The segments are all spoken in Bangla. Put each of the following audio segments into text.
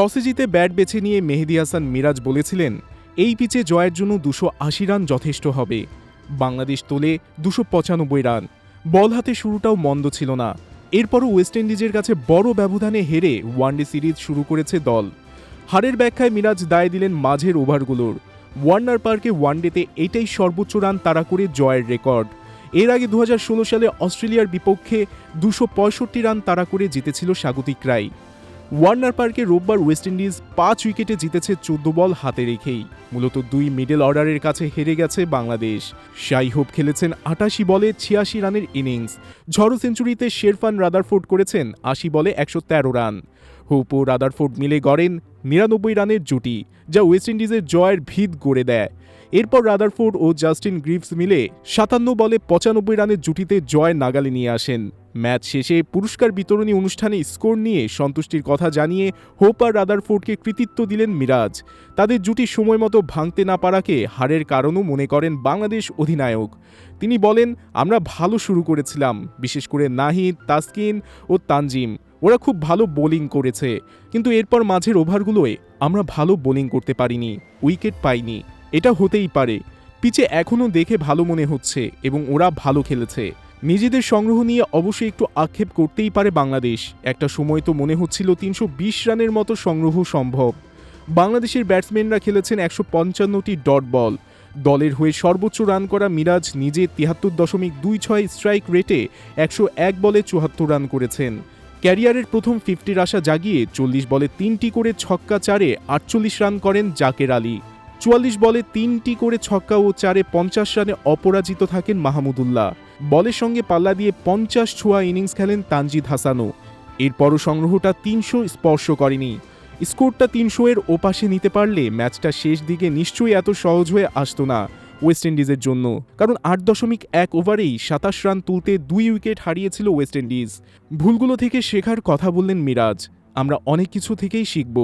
টসে জিতে ব্যাট বেছে নিয়ে মেহেদি হাসান মিরাজ বলেছিলেন, এই পিচে জয়ের জন্য দুশো আশি রান যথেষ্ট হবে। বাংলাদেশ তোলে দুশো পঁচানব্বই রান। বল হাতে শুরুটাও মন্দ ছিল না। এরপরও ওয়েস্ট ইন্ডিজের কাছে বড় ব্যবধানে হেরে ওয়ানডে সিরিজ শুরু করেছে দল। হারের ব্যাখ্যায় মিরাজ দায় দিলেন মাঝের ওভারগুলোর। ওয়ার্নার পার্কে ওয়ানডেতে এটাই সর্বোচ্চ রান তাড়া করে জয়ের রেকর্ড। এর আগে দু হাজার ষোলো সালে অস্ট্রেলিয়ার বিপক্ষে দুশো রান তাড়া করে জিতেছিল স্বাগতিকরাই ওয়ার্নার পার্কে রোববার ওয়েস্ট ইন্ডিজ পাঁচ উইকেটে জিতেছে চোদ্দ বল হাতে রেখেই। মূলত দুই মিডল অর্ডারের কাছে হেরে গেছে বাংলাদেশ। শাই হোপ খেলেছেন আটাশি বলে ছিয়াশি রানের ইনিংস। ঝড়ো সেঞ্চুরিতে শেরফান রাদারফোর্ড করেছেন আশি বলে একশো তেরো রান। হোপ, রাদারফোর্ড মিলে গড়েন নিরানব্বই রানের জুটি, যা ওয়েস্ট ইন্ডিজের জয়ের ভিত গড়ে দেয়। এরপর রাদারফোর্ড ও জাস্টিন গ্রিভস মিলে সাতান্ন বলে পঁচানব্বই রানের জুটিতে জয় নাগালে নিয়ে আসেন। ম্যাচ শেষে পুরস্কার বিতরণী অনুষ্ঠানে স্কোর নিয়ে সন্তুষ্টির কথা জানিয়ে হোপ আর রাদারফোর্ডকে কৃতিত্ব দিলেন মিরাজ। তাদের জুটি সময় মতো ভাঙতে না পারাকে হারের কারণও মনে করেন বাংলাদেশ অধিনায়ক। তিনি বলেন, আমরা ভালো শুরু করেছিলাম, বিশেষ করে নাহিদ, তাসকিন ও তানজিম। ওরা খুব ভালো বোলিং করেছে, কিন্তু এরপর মাঝের ওভারগুলোয় আমরা ভালো বোলিং করতে পারিনি, উইকেট পাইনি, এটা হতেই পারে। পিচে এখনও দেখে ভালো মনে হচ্ছে এবং ওরা ভালো খেলেছে। নিজেদের সংগ্রহ নিয়ে অবশ্যই একটু আক্ষেপ করতেই পারে বাংলাদেশ। একটা সময় তো মনে হচ্ছিল তিনশো বিশ রানের মতো সংগ্রহ সম্ভব। বাংলাদেশের ব্যাটসম্যানরা খেলেছেন একশো পঞ্চান্নটি ডট বল। দলের হয়ে সর্বোচ্চ রান করা মিরাজ নিজে তিয়াত্তর দশমিক দুই ছয় স্ট্রাইক রেটে একশো এক বলে চুয়াত্তর রান করেছেন। ক্যারিয়ারের প্রথম ফিফটির আশা জাগিয়ে চল্লিশ বলে তিনটি করে ছক্কা চারে আটচল্লিশ রান করেন জাকের আলী। চুয়াল্লিশ বলে তিনটি করে ছক্কা ও চারে পঞ্চাশ রানে অপরাজিত থাকেন মাহমুদুল্লাহ বলের সঙ্গে পাল্লা দিয়ে পঞ্চাশ ছোঁয়া ইনিংস খেলেন তানজিদ হাসানও। এরপরও সংগ্রহটা তিনশো স্পর্শ করেনি। স্কোরটা তিনশো এর ওপাশে নিতে পারলে ম্যাচটা শেষ দিকে নিশ্চয়ই এত সহজ হয়ে আসতো না। ওয়েস্ট ইন্ডিজের জন্য। কারণ আট দশমিক এক ওভারেই সাতাশ রান তুলতে দুই উইকেট হারিয়েছিল ওয়েস্ট ইন্ডিজ ভুলগুলো থেকে শেখার কথা বললেন মিরাজ। আমরা অনেক কিছু থেকেই শিখব।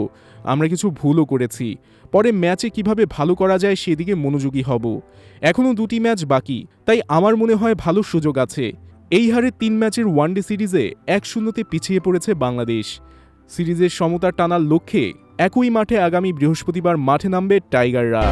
আমরা কিছু ভুলও করেছি। পরে ম্যাচে কীভাবে ভালো করা যায় সেদিকে মনোযোগী হব। এখনও দুটি ম্যাচ বাকি, তাই আমার মনে হয় ভালো সুযোগ আছে। এই হারে তিন ম্যাচের ওয়ানডে সিরিজে এক শূন্যতে পিছিয়ে পড়েছে বাংলাদেশ। সিরিজের সমতা টানার লক্ষ্যে একই মাঠে আগামী বৃহস্পতিবার মাঠে নামবে টাইগাররা